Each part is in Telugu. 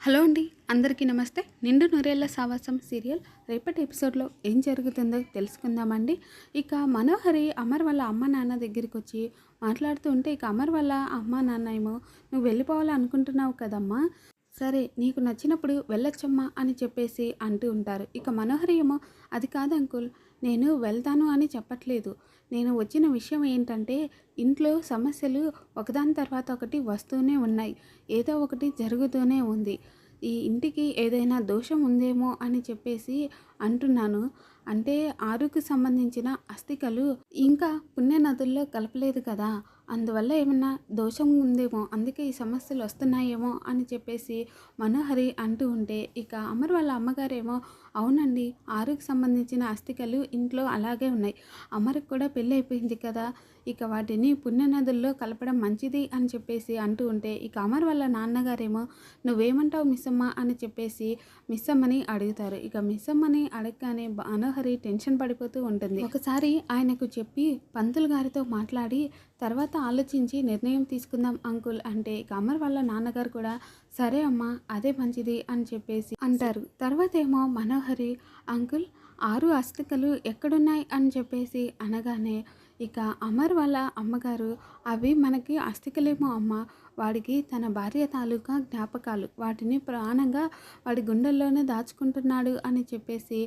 హలో అండి అందరికీ నమస్తే. నిండు నూరేళ్ళ సావాసం సీరియల్ రేపటి ఎపిసోడ్లో ఏం జరుగుతుందో తెలుసుకుందామండి. ఇక మనోహరి అమర్ వాళ్ళ అమ్మ నాన్న దగ్గరికి వచ్చి మాట్లాడుతూ ఉంటే ఇక అమర్ వాళ్ళ అమ్మ నాన్న ఏమో నువ్వు వెళ్ళిపోవాలనుకుంటున్నావు కదమ్మా. సరే నీకు నచ్చినప్పుడు వెళ్ళొచ్చమ్మా అని చెప్పేసి అంటూ ఉంటారు. ఇక మనోహరి ఏమో అది కాదు అంకుల్ నేను వెళ్తాను అని చెప్పట్లేదు. నేను వచ్చిన విషయం ఏంటంటే ఇంట్లో సమస్యలు ఒకదాని తర్వాత ఒకటి వస్తూనే ఉన్నాయి. ఏదో ఒకటి జరుగుతూనే ఉంది. ఈ ఇంటికి ఏదైనా దోషం ఉందేమో అని చెప్పేసి అంటున్నాను. అంటే ఆరుకు సంబంధించిన అస్థికలు ఇంకా పుణ్య నదుల్లో కలపలేదు కదా. అందువల్ల ఏమన్నా దోషం ఉందేమో అందుకే ఈ సమస్యలు వస్తున్నాయేమో అని చెప్పేసి మనోహరి అంటూ ఉంటే ఇక అమర్ వాళ్ళ అమ్మగారేమో అవునండి ఆరుకు సంబంధించిన అస్థికలు ఇంట్లో అలాగే ఉన్నాయి. అమర్కి కూడా పెళ్ళి అయిపోయింది కదా ఇక వాటిని పుణ్యనదుల్లో కలపడం మంచిది అని చెప్పేసి అంటూ ఉంటే ఇక అమర్ వాళ్ళ నాన్నగారేమో నువ్వేమంటావు మిస్సమ్మ? అని చెప్పేసి మిస్సమ్మని అడుగుతారు. ఇక మిస్సమ్మని అడగగానే మనోహరి టెన్షన్ పడిపోతూ ఉంటుంది. ఒకసారి ఆయనకు చెప్పి పంతులు గారితో మాట్లాడి తర్వాత ఆలోచించి నిర్ణయం తీసుకుందాం అంకుల్ అంటే ఇక అమర్ వాళ్ళ నాన్నగారు కూడా సరే అమ్మా అదే మంచిది అని చెప్పేసి అంటారు. తర్వాత ఏమో మనోహరి అంకుల్ ఆరు అస్థికలు ఎక్కడున్నాయి? అని చెప్పేసి అనగానే ఇక అమర్ వాళ్ళ అమ్మగారు అవి మనకి అస్థికలేమో అమ్మ వాడికి తన భార్య తాలూకా జ్ఞాపకాలు వాటిని ప్రాణంగా వాడి గుండెల్లోనే దాచుకుంటున్నాడు అని చెప్పేసి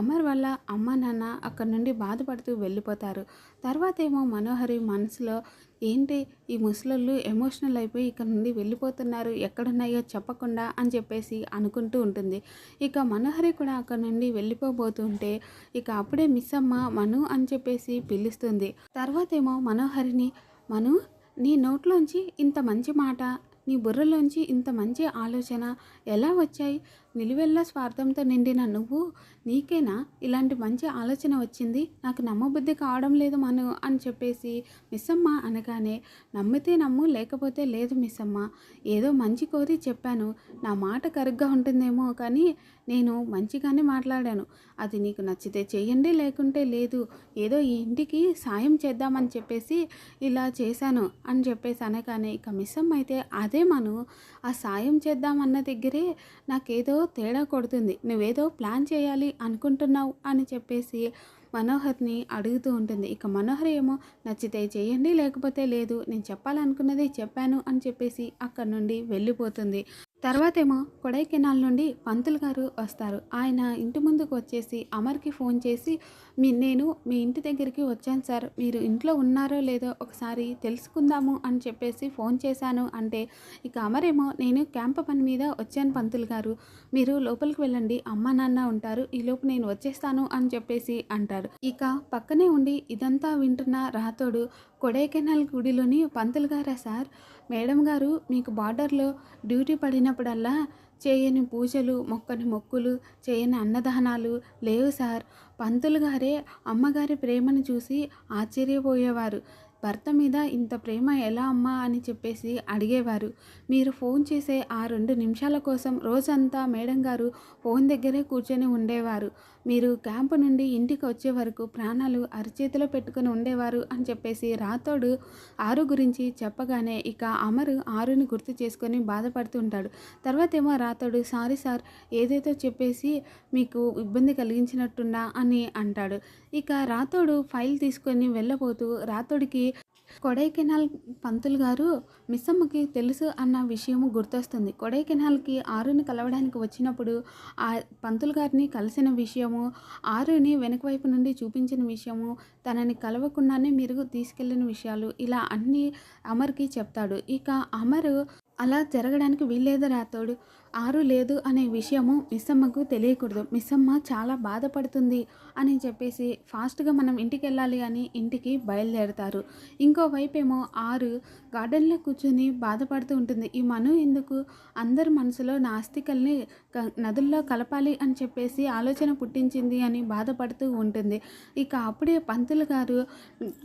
అమర్ వల్ల అమ్మ నాన్న అక్కడి నుండి బాధపడుతూ వెళ్ళిపోతారు. తర్వాత ఏమో మనోహరి మనసులో ఏంటి ఈ ముసలోళ్ళు ఎమోషనల్ అయిపోయి ఇక్కడ నుండి వెళ్ళిపోతున్నారు ఎక్కడున్నాయో చెప్పకుండా అని చెప్పేసి అనుకుంటూ ఉంటుంది. ఇక మనోహరి కూడా అక్కడ నుండి వెళ్ళిపోబోతుంటే ఇక అప్పుడే మిస్ అమ్మ మను అని చెప్పేసి పిలుస్తుంది. తర్వాత ఏమో మనోహరిని మను నీ నోట్లోంచి ఇంత మంచి మాట నీ బుర్రలోంచి ఇంత మంచి ఆలోచన ఎలా వచ్చాయి? నిలువెల్లా స్వార్థంతో నిండిన నువ్వు నీకేనా ఇలాంటి మంచి ఆలోచన వచ్చింది? నాకు నమ్మబుద్ధి కావడం లేదు మను అని చెప్పేసి మిస్సమ్మ అనగానే నమ్మితే నమ్ము లేకపోతే లేదు మిస్సమ్మ. ఏదో మంచి కోరి చెప్పాను. నా మాట కరుగ్గా ఉంటుందేమో కానీ నేను మంచిగానే మాట్లాడాను. అది నీకు నచ్చితే చేయండి లేకుంటే లేదు. ఏదో ఈ ఇంటికి సాయం చేద్దామని చెప్పేసి ఇలా చేశాను అని చెప్పేసి అనగానే ఇక మిస్సమ్మ అయితే అదే మను ఆ సాయం చేద్దామన్న దగ్గరే నాకేదో తేడా కొడుతుంది. నువ్వేదో ప్లాన్ చేయాలి అనుకుంటున్నావు అని చెప్పేసి మనోహర్ని అడుగుతూ ఉంటుంది. ఇక మనోహర్ ఏమో నచ్చితే చేయండి లేకపోతే లేదు నేను చెప్పాలనుకున్నది చెప్పాను అని చెప్పేసి అక్కడ నుండి వెళ్ళిపోతుంది. తర్వాతేమో కొడైకెనాల్ నుండి పంతులు గారు వస్తారు. ఆయన ఇంటి ముందుకు వచ్చేసి అమర్కి ఫోన్ చేసి మీ నేను మీ ఇంటి దగ్గరికి వచ్చాను సార్. మీరు ఇంట్లో ఉన్నారో లేదో ఒకసారి తెలుసుకుందాము అని చెప్పేసి ఫోన్ చేశాను. అంటే ఇక అమరేమో నేను క్యాంప్ పని మీద వచ్చాను పంతులు గారు. మీరు లోపలికి వెళ్ళండి. అమ్మ నాన్న ఉంటారు. ఈలోపు నేను వచ్చేస్తాను అని చెప్పేసి అంటారు. ఇక పక్కనే ఉండి ఇదంతా వింటున్న రాతోడు కొడైకెనాల్ గుడిలోని పంతులు గారా సార్? మేడం గారు మీకు బార్డర్లో డ్యూటీ పడినప్పుడల్లా చేయని పూజలు మొక్కని మొక్కులు చేయని అన్నదానాలు లేవు సార్. పంతులు గారే అమ్మగారి ప్రేమను చూసి ఆశ్చర్యపోయేవారు. భర్త మీద ఇంత ప్రేమ ఎలా అమ్మా అని చెప్పేసి అడిగేవారు. మీరు ఫోన్ చేసే ఆ రెండు నిమిషాల కోసం రోజంతా మేడం గారు ఫోన్ దగ్గరే కూర్చొని ఉండేవారు. మీరు క్యాంపు నుండి ఇంటికి వచ్చే వరకు ప్రాణాలు అరిచేతిలో పెట్టుకుని ఉండేవారు అని చెప్పేసి రాతోడు ఆరు గురించి చెప్పగానే ఇక అమరు ఆరుని గుర్తు చేసుకొని బాధపడుతూ ఉంటాడు. తర్వాత ఏమో రాతోడు సారీ సార్ ఏదైతే చెప్పేసి మీకు ఇబ్బంది కలిగించినట్టుందా అని అంటాడు. ఇక రాతోడు ఫైల్ తీసుకొని వెళ్ళబోతూ రాతోడికి కొడైకెనాల్ పంతులు గారు మిస్సమ్మకి తెలుసు అన్న విషయం గుర్తొస్తుంది. కొడైకెనాల్కి ఆరుని కలవడానికి వచ్చినప్పుడు ఆ పంతులు గారిని కలిసిన విషయము ఆరుని వెనక వైపు నుండి చూపించిన విషయము తనని కలవకుండానే మీరు తీసుకెళ్ళిన విషయాలు ఇలా అన్నీ అమర్కి చెప్తాడు. ఇక అమరు అలా జరగడానికి వీల్లేదు రాతోడు ఆరు లేదు అనే విషయము మిస్సమ్మకు తెలియకూడదు. మిస్సమ్మ చాలా బాధపడుతుంది అని చెప్పేసి ఫాస్ట్గా మనం ఇంటికి వెళ్ళాలి అని ఇంటికి బయలుదేరుతారు. ఇంకోవైపు ఏమో ఆరు గార్డెన్లో కూర్చొని బాధపడుతూ ఉంటుంది. ఈ మను ఎందుకు? అందరి మనసులో నాస్తికల్ని నదుల్లో కలపాలి అని చెప్పేసి ఆలోచన పుట్టించింది అని బాధపడుతూ ఉంటుంది. ఇక అప్పుడే పంతులు గారు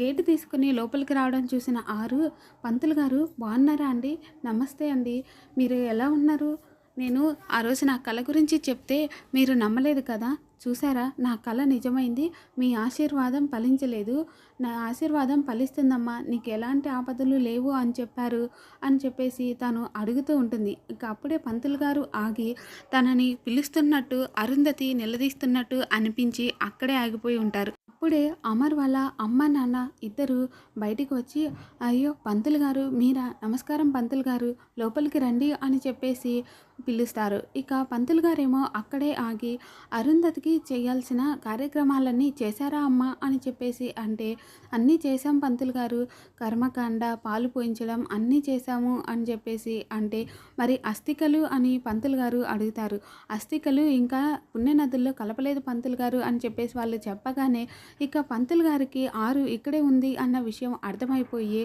గేటు తీసుకుని లోపలికి రావడం చూసిన ఆరు పంతులు గారు బాగున్నారా అండి? నమస్తే అండి. మీరు ఎలా ఉన్నారు? నేను ఆ రోజు నా కళ గురించి చెప్తే మీరు నమ్మలేదు కదా? చూసారా నా కళ నిజమైంది. మీ ఆశీర్వాదం ఫలించలేదు. నా ఆశీర్వాదం ఫలిస్తుందమ్మా. నీకు ఎలాంటి ఆపదలు లేవు అని చెప్పారు అని చెప్పేసి తను అడుగుతూ ఉంటుంది. ఇక అప్పుడే పంతులు గారు ఆగి తనని పిలుస్తున్నట్టు అరుంధతి నిలదీస్తున్నట్టు అనిపించి అక్కడే ఆగిపోయి ఉంటారు. అప్పుడే అమర్ వాళ్ళ అమ్మ నాన్న ఇద్దరు బయటికి వచ్చి అయ్యో పంతులు గారు మీరా? నమస్కారం పంతులు గారు. లోపలికి రండి అని చెప్పేసి పిలుస్తారు. ఇక పంతులు గారేమో అక్కడే ఆగి అరుంధతికి చేయాల్సిన కార్యక్రమాలన్నీ చేశారా అమ్మ అని చెప్పేసి అంటే అన్నీ చేశాం పంతులు గారు. కర్మకాండ పాలు పోయించడం అన్నీ చేశాము అని చెప్పేసి అంటే మరి అస్థికలు అని పంతులు గారు అడుగుతారు. అస్థికలు ఇంకా పుణ్యనదుల్లో కలపలేదు పంతులు గారు అని చెప్పేసి వాళ్ళు చెప్పగానే ఇక పంతులు గారికి ఆరు ఇక్కడే ఉంది అన్న విషయం అర్థమైపోయి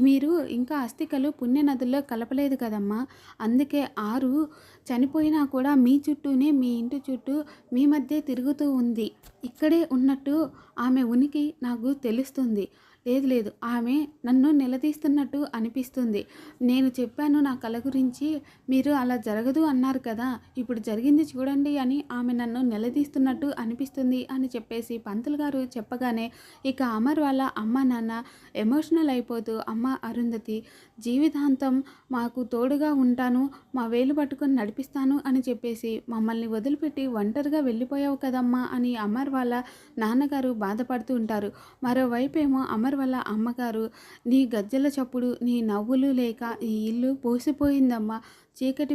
మీరు ఇంకా అస్థికలు పుణ్యనదుల్లో కలపలేదు కదమ్మా. అందుకే ఆరు చనిపోయినా కూడా మీ చుట్టూనే మీ ఇంటి చుట్టూ మీ మధ్య తిరుగుతూ ఉంది. ఇక్కడే ఉన్నట్టు ఆమె ఉనికి నాకు తెలుస్తుంది. లేదు లేదు. ఆమె నన్ను నిలదీస్తున్నట్టు అనిపిస్తుంది. నేను చెప్పాను నా కళ గురించి మీరు అలా జరగదు అన్నారు కదా ఇప్పుడు జరిగింది చూడండి అని ఆమె నన్ను నిలదీస్తున్నట్టు అనిపిస్తుంది అని చెప్పేసి పంతులు గారు చెప్పగానే ఇక అమర్ వాళ్ళ అమ్మ నాన్న ఎమోషనల్ అయిపోతూ అమ్మ అరుంధతి జీవితాంతం మాకు తోడుగా ఉంటాను మా వేలు పట్టుకొని నడిపిస్తాను అని చెప్పేసి మమ్మల్ని వదిలిపెట్టి ఒంటరిగా వెళ్ళిపోయావు కదమ్మా అని అమర్ వాళ్ళ నాన్నగారు బాధపడుతూ ఉంటారు. మరోవైపు ఏమో అమర్ వాళ్ళ అమ్మగారు నీ గజ్జల చప్పుడు నీ నవ్వులు లేక ఈ ఇల్లు పోసిపోయిందమ్మా చీకటి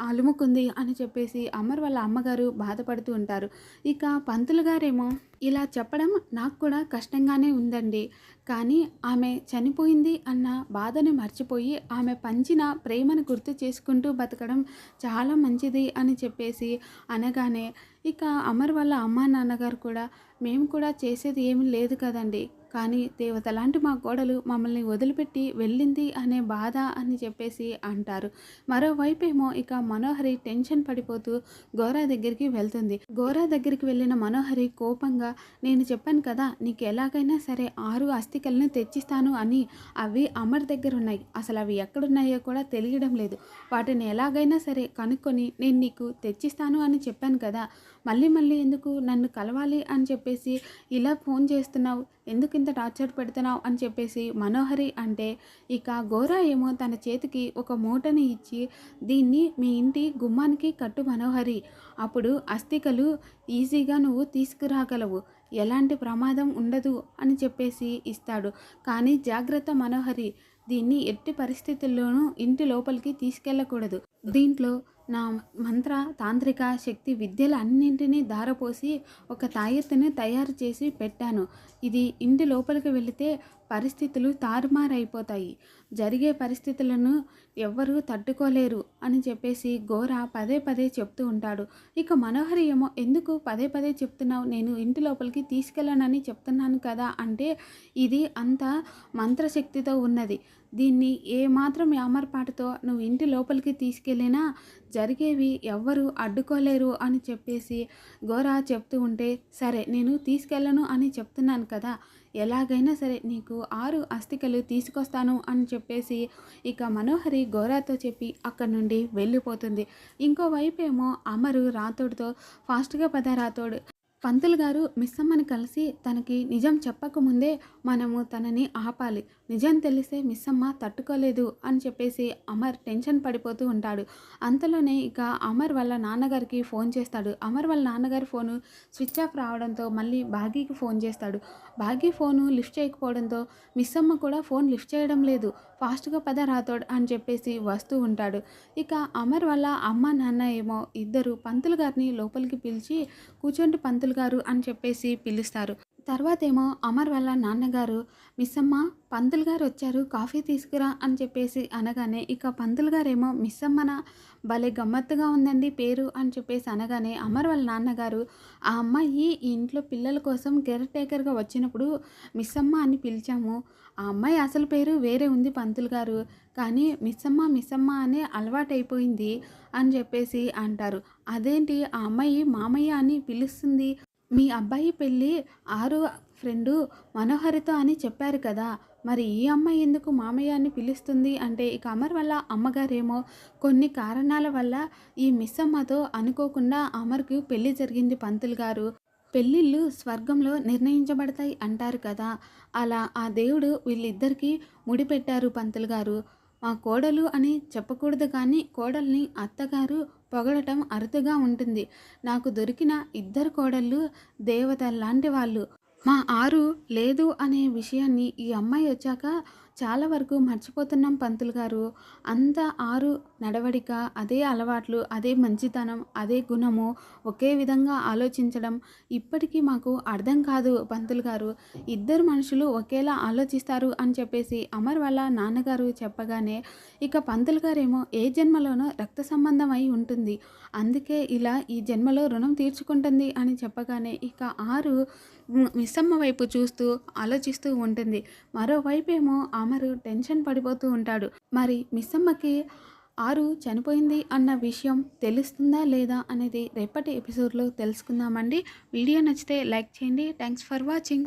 అలుముకుంది అని చెప్పేసి అమర్ వాళ్ళ అమ్మగారు బాధపడుతూ ఉంటారు. ఇక పంతులు గారేమో ఇలా చెప్పడం నాకు కూడా కష్టంగానే ఉందండి. కానీ ఆమె చనిపోయింది అన్న బాధను మర్చిపోయి ఆమె పంచిన ప్రేమను గుర్తు చేసుకుంటూ బతకడం చాలా మంచిది అని చెప్పేసి అనగానే ఇక అమర్ వాళ్ళ అమ్మా నాన్నగారు కూడా మేము కూడా చేసేది ఏమీ లేదు కదండి. కానీ దేవత లాంటి మా కోడలు మమ్మల్ని వదిలిపెట్టి వెళ్ళింది అనే బాధ అని చెప్పేసి అంటారు. మరోవైపు ఏమో ఇక మనోహరి టెన్షన్ పడిపోతూ గోరా దగ్గరికి వెళ్తుంది. గోరా దగ్గరికి వెళ్ళిన మనోహరి కోపంగా నేను చెప్పాను కదా నీకు ఎలాగైనా సరే ఆరు అస్థికలను తెచ్చిస్తాను అని అవి అమర్ దగ్గర ఉన్నాయి అసలు అవి ఎక్కడున్నాయో కూడా తెలియడం లేదు. వాటిని ఎలాగైనా సరే కనుక్కొని నేను నీకు తెచ్చిస్తాను అని చెప్పాను కదా మళ్ళీ మళ్ళీ ఎందుకు నన్ను కలవాలి అని చెప్పేసి ఇలా ఫోన్ చేస్తున్నావు? ఎందుకు ఇంత టార్చర్ పెడుతున్నావు? అని చెప్పేసి మనోహరి అంటే ఇక గోరా ఏమో తన చేతికి ఒక మూటని ఇచ్చి దీన్ని మీ ఇంటి గుమ్మానికి కట్టు మనోహరి. అప్పుడు అస్థికలు ఈజీగా నువ్వు తీసుకురాగలవు. ఎలాంటి ప్రమాదం ఉండదు అని చెప్పేసి ఇస్తాడు. కానీ జాగ్రత్త మనోహరి. దీన్ని ఎట్టి పరిస్థితుల్లోనూ ఇంటి లోపలికి తీసుకెళ్ళకూడదు. దీంట్లో నా మంత్ర తాంత్రిక శక్తి విద్యలు అన్నింటినీ ధారపోసి ఒక తాయెత్తుని తయారు చేసి పెట్టాను. ఇది ఇంటి లోపలికి వెళితే పరిస్థితులు తారుమారైపోతాయి. జరిగే పరిస్థితులను ఎవ్వరూ తట్టుకోలేరు అని చెప్పేసి గోర పదే పదే చెప్తూ ఉంటాడు. ఇక మనోహరి ఏమో ఎందుకు పదే పదే చెప్తున్నావు? నేను ఇంటి లోపలికి తీసుకెళ్ళనని చెప్తున్నాను కదా అంటే ఇది అంత మంత్రశక్తితో ఉన్నది. దీన్ని ఏమాత్రం యామర్పాటుతో నువ్వు ఇంటి లోపలికి తీసుకెళ్ళినా జరిగేవి ఎవ్వరు అడ్డుకోలేరు అని చెప్పేసి గోరా చెప్తూ ఉంటే సరే నేను తీసుకెళ్ళను అని చెప్తున్నాను కదా ఎలాగైనా సరే నీకు ఆరు అస్థికలు తీసుకొస్తాను అని చెప్పేసి ఇక మనోహరి గోరాతో చెప్పి అక్కడి నుండి వెళ్ళిపోతుంది. ఇంకోవైపు ఏమో అమరు రాతోడితో ఫాస్ట్గా పద రాతోడు పంతులు గారు మిస్సమ్మని కలిసి తనకి నిజం చెప్పకముందే మనము తనని ఆపాలి. నిజం తెలిస్తే మిస్సమ్మ తట్టుకోలేదు అని చెప్పేసి అమర్ టెన్షన్ పడిపోతూ ఉంటాడు. అంతలోనే ఇక అమర్ వాళ్ళ నాన్నగారికి ఫోన్ చేస్తాడు. అమర్ వాళ్ళ నాన్నగారి ఫోను స్విచ్ ఆఫ్ రావడంతో మళ్ళీ భాగీకి ఫోన్ చేస్తాడు. భాగీ ఫోను లిఫ్ట్ చేయకపోవడంతో మిస్సమ్మ కూడా ఫోన్ లిఫ్ట్ చేయడం లేదు. ఫాస్ట్గా పద రాతోడ్ అని చెప్పేసి వస్తూ ఉంటాడు. ఇక అమర్ వాళ్ళ అమ్మ నాన్న ఏమో ఇద్దరు పంతులు గారిని లోపలికి పిలిచి కూర్చోండి పంతులు గారు అని చెప్పేసి పిలుస్తారు. తర్వాత ఏమో అమర్ వాళ్ళ నాన్నగారు మిస్సమ్మ పంతులు గారు వచ్చారు కాఫీ తీసుకురా అని చెప్పేసి అనగానే ఇక పంతులు గారేమో మిస్సమ్మన భలే గమ్మత్తుగా ఉందండి పేరు అని చెప్పేసి అనగానే అమర్ వాళ్ళ నాన్నగారు ఆ అమ్మాయి ఈ ఇంట్లో పిల్లల కోసం కేర్ టేకర్గా వచ్చినప్పుడు మిస్సమ్మ అని పిలిచాము. ఆ అమ్మాయి అసలు పేరు వేరే ఉంది పంతులు గారు కానీ మిస్సమ్మ మిస్సమ్మ అనే అలవాటైపోయింది అని చెప్పేసి అంటారు. అదేంటి ఆ అమ్మాయి మామయ్య అని పిలుస్తుంది? మీ అబ్బాయి పెళ్ళి ఆరు ఫ్రెండు మనోహరితో అని చెప్పారు కదా. మరి ఈ అమ్మాయి ఎందుకు మామయ్యని పిలుస్తుంది? అంటే ఇక అమర్ వల్ల అమ్మగారేమో కొన్ని కారణాల వల్ల ఈ మిస్సమ్మతో అనుకోకుండా అమర్కి పెళ్ళి జరిగింది పంతులు గారు. పెళ్ళిళ్ళు స్వర్గంలో నిర్ణయించబడతాయి అంటారు కదా. అలా ఆ దేవుడు వీళ్ళిద్దరికీ ముడిపెట్టారు పంతులు గారు. మా కోడలు అని చెప్పకూడదు కానీ కోడల్ని అత్తగారు పొగడటం అరుదుగా ఉంటుంది. నాకు దొరికిన ఇద్దరు కోడళ్ళు దేవత లాంటి వాళ్ళు. మా ఆరు లేదు అనే విషయాన్ని ఈ అమ్మాయి వచ్చాక చాలా వరకు మర్చిపోతున్నాం పంతులు గారు. అంత ఆరు నడవడిక అదే అలవాట్లు అదే మంచితనం అదే గుణము ఒకే విధంగా ఆలోచించడం ఇప్పటికీ మాకు అర్థం కాదు పంతులు గారు. ఇద్దరు మనుషులు ఒకేలా ఆలోచిస్తారు అని చెప్పేసి అమర్ వాళ్ళ నాన్నగారు చెప్పగానే ఇక పంతులు గారేమో ఏ జన్మలోనో రక్త సంబంధం అయి ఉంటుంది. అందుకే ఇలా ఈ జన్మలో రుణం తీర్చుకుంటుంది అని చెప్పగానే ఇక ఆరు మిస్సమ్మ వైపు చూస్తూ ఆలోచిస్తూ ఉంటుంది. మరోవైపు ఏమో అమరు టెన్షన్ పడిపోతూ ఉంటాడు. మరి మిస్సమ్మకి ఆరు చనిపోయింది అన్న విషయం తెలుస్తుందా లేదా అనేది రేపటి ఎపిసోడ్లో తెలుసుకుందామండి. వీడియో నచ్చితే లైక్ చేయండి. Thanks for watching.